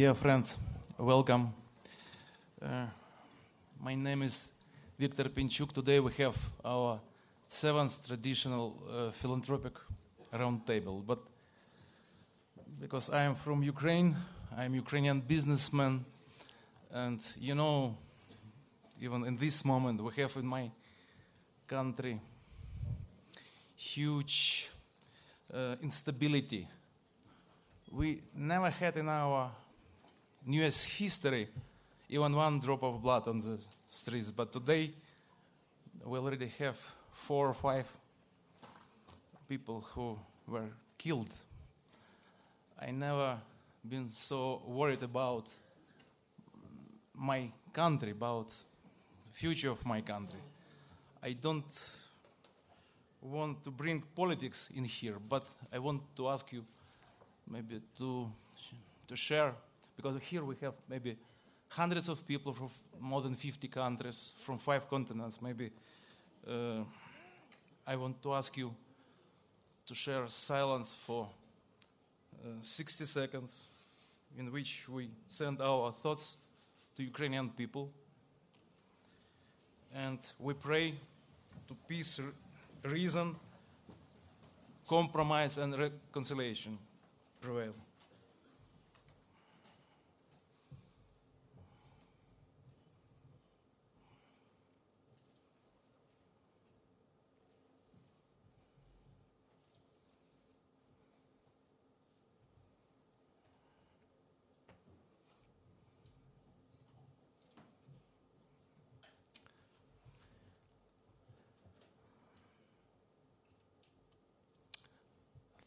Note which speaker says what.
Speaker 1: Dear friends, welcome. Uh, my name is Viktor Pinchuk. Today we have our seventh traditional uh, philanthropic roundtable. But because I am from Ukraine, I am Ukrainian businessman, and you know, even in this moment, we have in my country huge uh, instability. We never had in our newest history even one drop of blood on the streets, but today we already have four or five people who were killed. I never been so worried about my country, about future of my country. I don't want to bring politics in here, but I want to ask you maybe to to share because here we have maybe hundreds of people from more than 50 countries from five continents. Maybe uh, I want to ask you to share silence for uh, 60 seconds in which we send our thoughts to Ukrainian people and we pray to peace, reason, compromise, and reconciliation prevail.